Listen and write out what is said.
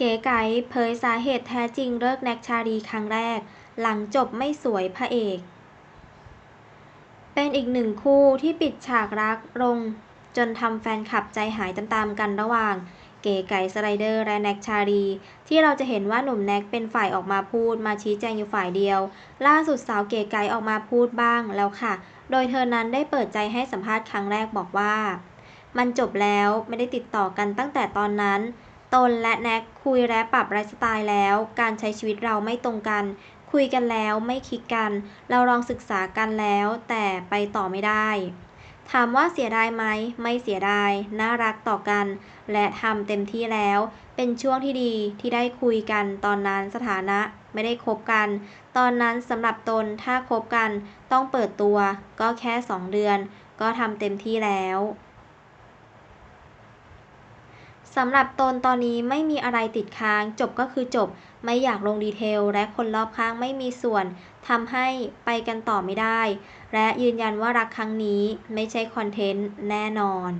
เก๋ไก๋เผยสาเหตุแท้จริงเลิกแน็กชาลีครั้งแรก หลังจบไม่สวยพระเอก เป็นอีกหนึ่งคู่ที่ปิดฉากรักลง จนทำแฟนคลับใจหายตามๆกันระหว่าง เก๋ไก๋สไลเดอร์และแน็กชาลีที่เราจะเห็นว่าหนุ่มแน็กเป็นฝ่ายออกมาพูดมาชี้แจงอยู่ฝ่ายเดียว ล่าสุดสาวเก๋ไก๋ออกมาพูดบ้างแล้วค่ะ โดยเธอนั้นได้เปิดใจให้สัมภาษณ์ครั้งแรกบอกว่า มันจบแล้วไม่ได้ติดต่อกันตั้งแต่ตอนนั้น ตนและแน็กคุยและปรับไลฟ์สไตล์แล้ว การใช้ชีวิตเราไม่ตรงกัน คุยกันแล้วไม่คลิกกัน เราลองศึกษากันแล้ว แต่ไปต่อไม่ได้ ถามว่าเสียดายไหม ไม่เสียดาย น่ารักต่อกัน และทำเต็มที่แล้ว เป็นช่วงที่ดีที่ได้คุยกัน ตอนนั้นสถานะไม่ได้คบกัน ตอนนั้นสำหรับตนถ้าคบกัน ต้องเปิดตัว ก็แค่สองเดือน ก็ทำเต็มที่แล้ว สำหรับตนตอนนี้ไม่มีอะไรติดค้าง จบก็คือจบ ไม่อยากลงดีเทล และคนรอบข้างไม่มีส่วนทำให้ไปกันต่อไม่ได้ และยืนยันว่ารักครั้งนี้ไม่ใช่คอนเทนต์แน่นอน